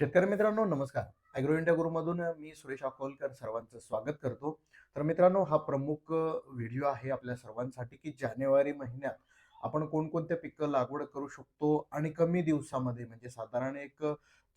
शेतकरी मित्रांनो नमस्कार. ॲग्रो इंडिया गुरुमधून मी सुरेश अकोलकर सर्वांचं स्वागत करतो. तर मित्रांनो हा प्रमुख व्हिडिओ आहे आपल्या सर्वांसाठी की जानेवारी महिन्यात आपण कोणकोणत्या पिकं लागवड करू शकतो आणि कमी दिवसामध्ये म्हणजे साधारण एक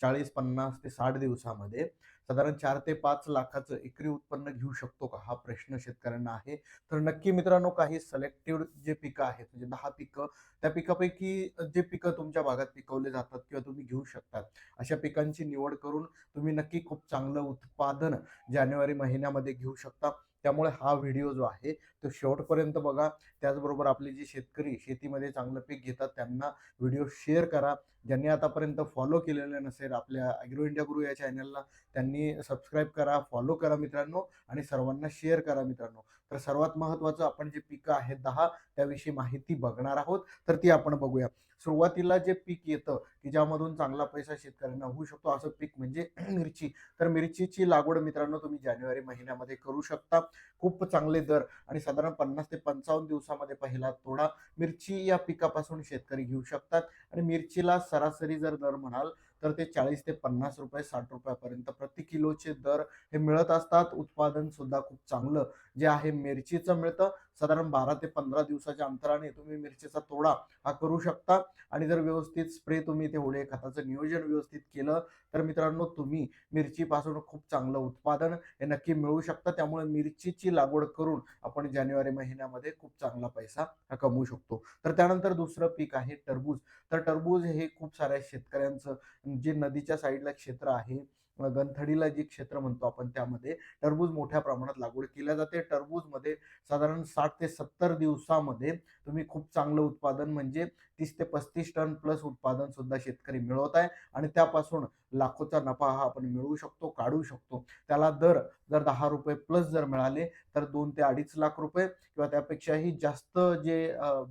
चाळीस पन्नास ते साठ दिवसामध्ये साधारण चार ते पाच लाखाचं एकरी उत्पन्न घेऊ शकतो का? हा प्रश्न शेतकऱ्यांना आहे. तर नक्की मित्रांनो काही सिलेक्टिव्ह जे पिकं आहेत म्हणजे दहा पिकं त्या पिकापैकी जे पिकं तुमच्या भागात पिकवले जातात किंवा तुम्ही घेऊ शकतात अशा पिकांची निवड करून तुम्ही नक्की खूप चांगलं उत्पादन जानेवारी महिन्यामध्ये घेऊ शकता. त्यामुळे हा व्हिडिओ जो आहे तो शेवटपर्यंत बघा. त्याचबरोबर आपले जे शेतकरी शेतीमध्ये चांगलं पीक घेतात त्यांना व्हिडिओ शेअर करा. ज्यांनी आतापर्यंत फॉलो केलेलं नसेल आपल्या ॲग्रो इंडिया गुरु या चॅनलला त्यांनी सबस्क्राईब करा फॉलो करा मित्रांनो आणि सर्वांना शेअर करा मित्रांनो. तर सर्वात महत्त्वाचं आपण जे पिकं आहेत दहा त्याविषयी माहिती बघणार आहोत. तर ती आपण बघूया. सुरुवातीला जे पीक येतं की ज्यामधून चांगला पैसा शेतकऱ्यांना होऊ शकतो असं पीक म्हणजे मिरची. तर मिरचीची लागवड मित्रांनो तुम्ही जानेवारी महिन्यामध्ये करू शकता. खूप चांगले दर आणि साधारण पन्नास ते पंचावन्न दिवसामध्ये पहिला तोडा मिरची या पिकापासून शेतकरी घेऊ शकतात. आणि मिरचीला सरासरी जर दर म्हणाल तर ते चाळीस ते पन्नास रुपये साठ रुपयापर्यंत प्रति किलोचे दर हे मिळत असतात. उत्पादन सुद्धा खूप चांगलं. जे आहे मिरचीचं मिळतं. साधारण बारा ते पंधरा दिवसाच्या अंतराने तुम्ही मिरचीचा तोडा हा करू शकता. आणि जर व्यवस्थित स्प्रे तुम्ही तेवढे खताचं नियोजन व्यवस्थित केलं तर मित्रांनो तुम्ही मिरचीपासून खूप चांगलं उत्पादन हे नक्की मिळू शकता. त्यामुळे मिरचीची लागवड करून आपण जानेवारी महिन्यामध्ये खूप चांगला पैसा हा कमवू शकतो. तर त्यानंतर दुसरं पीक आहे टरबूज. तर टरबूज हे खूप साऱ्या शेतकऱ्यांचं जे नदीच्या साईडला क्षेत्र आहे गंथडीला जे क्षेत्र म्हणतो आपण त्यामध्ये टरबूज मोठ्या प्रमाणात लागवड केल्या जाते. टरबूजमध्ये साधारण साठ ते सत्तर दिवसामध्ये तुम्ही खूप चांगलं उत्पादन म्हणजे तीस ते पस्तीस टन प्लस उत्पादन सुद्धा शेतकरी मिळवत आहे. आणि त्यापासून लाखोचा नफा हा आपण मिळवू शकतो काढू शकतो. त्याला दर जर दहा रुपये प्लस जर मिळाले तर दोन ते अडीच लाख रुपये किंवा त्यापेक्षाही जास्त जे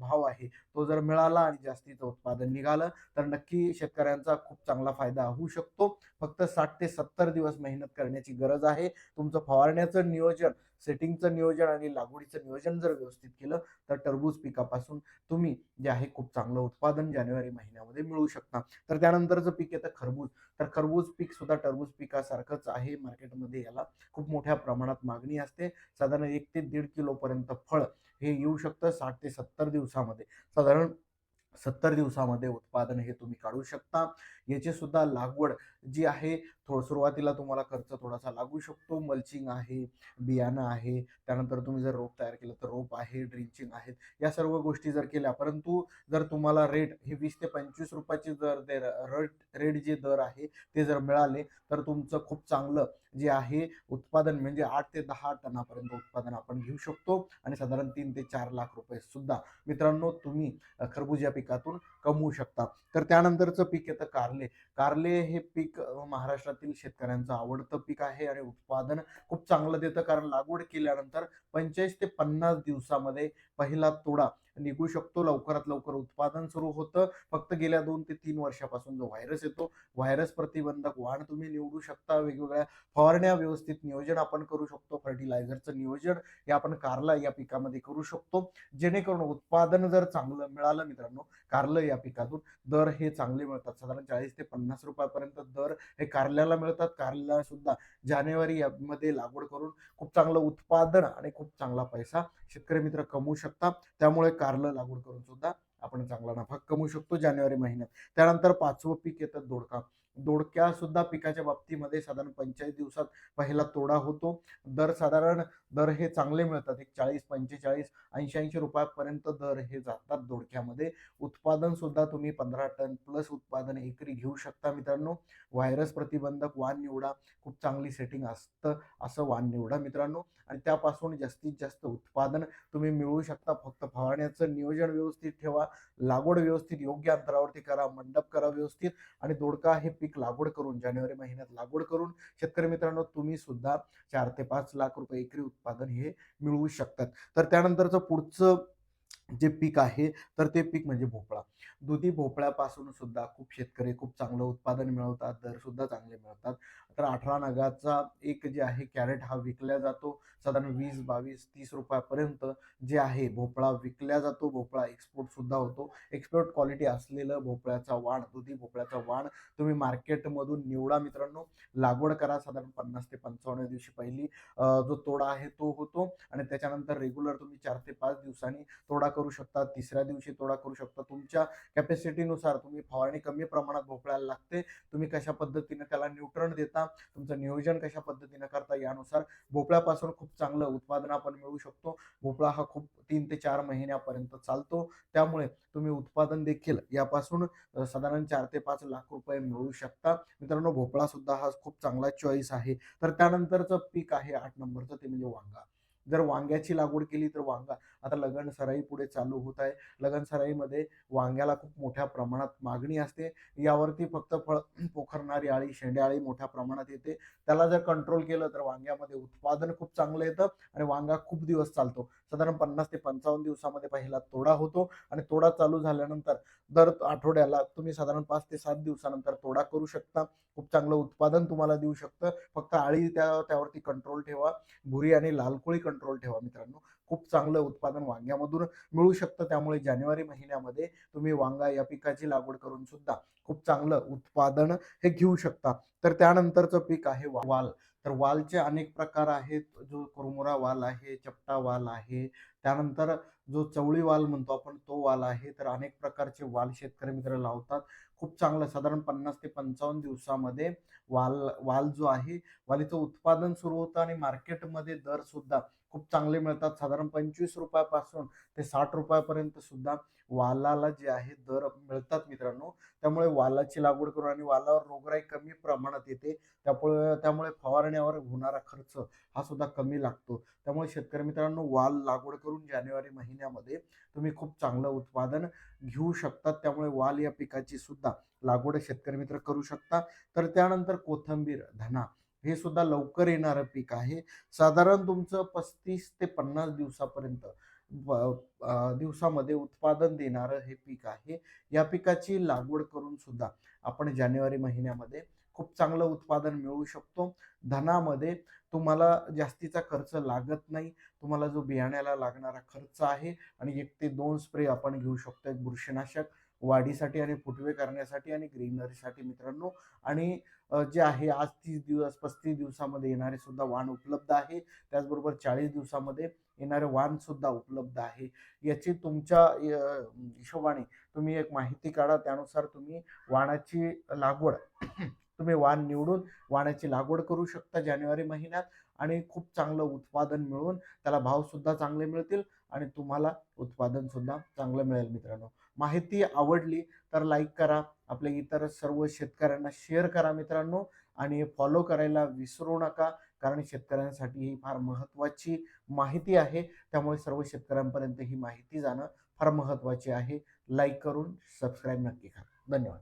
भाव आहे तो जर मिळाला आणि जास्तीचं उत्पादन निघालं तर नक्की शेतकऱ्यांचा खूप चांगला फायदा होऊ शकतो. फक्त साठ ते सत्तर दिवस मेहनत करण्याची गरज आहे. तुमचं फवारण्याचं नियोजन सेटिंगचं नियोजन आणि लागवडीचं नियोजन जर व्यवस्थित केलं तर टरबूज पिकापासून तुम्ही जे आहे खूप चांगलं उत्पादन जानेवारी महिन्यामध्ये मिळू शकता. तर त्यानंतरचं पीक येतं खरबूज. तर खरबूज पीक सुद्धा टरबूज पिकासारखंच आहे मार्केटमध्ये याला. खूप मोठ्या प्रमाणात मागणी असते. साधारण एक ते दीड किलोपर्यंत फळ हे येऊ शकतं साठ ते सत्तर दिवसामध्ये. साधारण सत्तर दिवसामध्ये उत्पादन हे तुम्ही काढू शकता. याची सुद्धा लागवड जी आहे थो सुरुवातीला तुम्हाला खर्च थोडासा लागू शकतो. मल्चिंग आहे बियाणं आहे त्यानंतर तुम्ही जर रोप तयार केलं तर रोप आहे ड्रिंचिंग आहेत. या सर्व गोष्टी जर केल्या परंतु जर तुम्हाला रेट हे वीस ते पंचवीस रुपयाचे जर ते रेट रेट जे दर आहे ते जर मिळाले तर तुमचं खूप चांगलं जे आहे उत्पादन म्हणजे आठ ते दहा टनापर्यंत उत्पादन आपण घेऊ शकतो. आणि साधारण तीन ते चार लाख रुपये सुद्धा. मित्रांनो तुम्ही खरबूज या पिकातून कमवू शकता. तर त्यानंतरचं पीक येतं कारले. कारले हे पीक महाराष्ट्रातील शेतकऱ्यांचं आवडतं पीक आहे आणि उत्पादन खूप चांगलं देतं. कारण लागवड केल्यानंतर पंचेचाळीस ते पन्नास दिवसामध्ये पहिला तोडा निघू शकतो. लवकरात लवकर उत्पादन सुरू होतं. फक्त गेल्या दोन ते तीन वर्षापासून जो व्हायरस येतो व्हायरस प्रतिबंधक वाण तुम्ही निवडू शकता. वेगवेगळ्या फवारण्या व्यवस्थित नियोजन आपण करू शकतो. फर्टिलायझरचं नियोजन हे आपण कारला या पिकामध्ये करू शकतो. जेणेकरून उत्पादन जर चांगलं मिळालं मित्रांनो कारलं या पिकातून दर हे चांगले मिळतात. साधारण चाळीस ते पन्नास रुपयापर्यंत दर हे कारल्याला मिळतात. कारल्याला सुद्धा जानेवारी मध्ये लागवड करून खूप चांगलं उत्पादन आणि खूप चांगला पैसा शेतकरी मित्र कमवू शकता त्यामुळे कारलं लागवड करून सुद्धा आपण चांगला नफा कमवू शकतो जानेवारी महिन्यात. त्यानंतर पाचवं पीक येतं दोडका. दोडक्या सुद्धा पिकाच्या बाबतीमध्ये साधारण पंचेचाळीस दिवसात पहिला तोडा होतो. दर साधारण दर हे चांगले मिळतात. एक चाळीस पंचेचाळीस ऐंशी ऐंशी रुपयापर्यंत दर हे जातात दोडक्यामध्ये उत्पादन सुद्धा तुम्ही पंधरा टन प्लस उत्पादन एकरी घेऊ शकता मित्रांनो. व्हायरस प्रतिबंधक वाण निवडा खूप चांगली सेटिंग असतं असं वाण निवडा मित्रांनो. आणि त्यापासून जास्तीत जास्त उत्पादन तुम्ही मिळवू शकता. फक्त फवारण्याचं नियोजन व्यवस्थित ठेवा. लागवड व्यवस्थित योग्य अंतरावरती करा मंडप करा व्यवस्थित. आणि दोडका हे पीक लागवड करून जानेवारी महिन्यात लागवड करून शेतकरी मित्रांनो तुम्ही सुद्धा चार ते पाच लाख रुपये एकरी उत्पादन हे मिळवू शकतात. तर त्यानंतरचं पुढचं जे पीक आहे तर ते पीक म्हणजे भोपळा. दुधी भोपळ्यापासून सुद्धा खूप शेतकरी खूप चांगलं उत्पादन मिळवतात दर सुद्धा चांगले मिळवतात तर अठरा नगाचा एक जे आहे कॅरेट हा विकला जातो. साधारण वीस बावीस तीस रुपयापर्यंत जे आहे भोपळा विकला जातो. भोपळा एक्सपोर्ट सुद्धा होतो. एक्सपोर्ट क्वालिटी असलेलं भोपळ्याचा वाण दुधी भोपळ्याचा वाण तुम्ही मार्केटमधून निवडा मित्रांनो. लागवड करा साधारण पन्नास ते पंचावन्न दिवशी पहिली. जो तोडा आहे तो होतो. आणि त्याच्यानंतर रेग्युलर तुम्ही चार ते पाच दिवसांनी तोडा करू शकता तिसऱ्या दिवशी तोडा करू शकता. तुमच्या कॅपॅसिटीनुसार तुम्ही फवारणी कमी प्रमाणात भोपळ्याला लागते तुम्ही कशा पद्धतीने त्याला न्यूट्रन देता तुमचं नियोजन कशा पद्धतीने करता यानुसार भोपळ्यापासून खूप चांगलं उत्पादन आपण मिळवू शकतो. भोपळा हा खूप तीन ते चार महिन्यापर्यंत चालतो. त्यामुळे तुम्ही उत्पादन देखील यापासून साधारण चार ते पाच लाख रुपये मिळवू शकता. मित्रांनो भोपळा सुद्धा हा खूप चांगला चॉईस आहे. तर त्यानंतरचं पीक आहे आठ नंबरचं ते म्हणजे वांगा. जर वांग्याची लागवड केली तर वांगा आता लगन सराई पुढे चालू होत आहे. लगन सराईमध्ये वांग्याला खूप मोठ्या प्रमाणात मागणी असते. यावरती फक्त फळ पोखरणारी आळी शेंड्याआळी मोठ्या प्रमाणात येते. त्याला जर कंट्रोल केलं तर वांग्यामध्ये उत्पादन खूप चांगलं येतं आणि वांगा खूप दिवस चालतो. साधारण पन्नास ते पंचावन्न दिवसामध्ये पहिला तोडा होतो आणि तोडा चालू झाल्यानंतर दर आठवड्याला तुम्ही साधारण पाच ते सात दिवसानंतर तोडा करू शकता. खूप चांगलं उत्पादन तुम्हाला देऊ शकतं. फक्त आळी त्या त्यावरती कंट्रोल ठेवा. भुरी आणि लालकोळी कंट्रोल ठेवा मित्रांनो. खूप चांगलं उत्पादन वांग्यामधून मिळू शकतं. त्यामुळे जानेवारी महिन्यामध्ये तुम्ही वांगा या पिकाची लागवड करून सुद्धा खूप चांगलं उत्पादन हे घेऊ शकता. तर त्यानंतरचं पीक आहे वाल. तर वालचे अनेक प्रकार आहेत. जो कुरमुरा वाल आहे चपटा वाल आहे. त्यानंतर जो चवळी वाल म्हणतो आपण तो वाल आहे. तर अनेक प्रकारचे वाल शेतकरी मित्र लावतात. खूप चांगलं साधारण पन्नास ते पंचावन्न दिवसामध्ये वाल वाल जो आहे वालीचं उत्पादन सुरू होतं आणि मार्केटमध्ये दर सुद्धा खूप चांगले मिळतात. साधारण पंचवीस रुपयापासून ते साठ रुपयापर्यंत सुद्धा वालाला जे आहे दर मिळतात मित्रांनो. त्यामुळे वालाची लागवड करून आणि वालावर रोगराई कमी प्रमाणात येते. त्यामुळे त्यामुळे फवारण्यावर होणारा खर्च हा सुद्धा कमी लागतो. त्यामुळे शेतकरी मित्रांनो वाल लागवड करून जानेवारी महिन्यात महिन्यामध्ये तुम्ही खूप चांगलं उत्पादन घेऊ शकतात. त्यामुळे वाल या पिकाची सुद्धा लागवड शेतकरी मित्र करू शकता. तर त्यानंतर कोथंबीर धना हे सुद्धा लवकर येणारं पीक आहे. साधारण तुमचं पस्तीस ते पन्नास दिवसापर्यंत दिवसामध्ये उत्पादन देणारं हे पीक आहे. या पिकाची लागवड करून सुद्धा आपण जानेवारी महिन्यामध्ये खूप चांगलं उत्पादन मिळू शकतो. धनामध्ये तुम्हाला जास्तीचा खर्च लागत नाही. तुम्हाला जो बियाण्याला लागणारा खर्च आहे आणि एक ते दोन स्प्रे आपण घेऊ शकतो. एक बुरशीनाशक वाढीसाठी आणि फुटवे करण्यासाठी आणि ग्रीनरीसाठी मित्रांनो. आणि जे आहे आज तीस दिवस पस्तीस दिवसामध्ये येणारे सुद्धा वाण उपलब्ध आहे. त्याचबरोबर चाळीस दिवसामध्ये येणारे वाण सुद्धा उपलब्ध आहे. याची तुमच्या हिशोबाने तुम्ही एक माहिती काढा. त्यानुसार तुम्ही वाणाची लागवड तुम्ही वाण निवडून वाणाची लागवड करू शकता जानेवारी महिन्यात आणि खूप चांगलं उत्पादन मिळून त्याला भावसुद्धा चांगले मिळतील आणि तुम्हाला उत्पादनसुद्धा चांगलं मिळेल मित्रांनो. माहिती आवडली तर लाईक करा आपल्या इतर सर्व शेतकऱ्यांना शेअर करा मित्रांनो आणि फॉलो करायला विसरू नका कारण शेतकऱ्यांसाठी ही फार महत्त्वाची माहिती आहे. त्यामुळे सर्व शेतकऱ्यांपर्यंत ही माहिती जाणं फार महत्त्वाची आहे. लाईक करून सबस्क्राईब नक्की करा. धन्यवाद.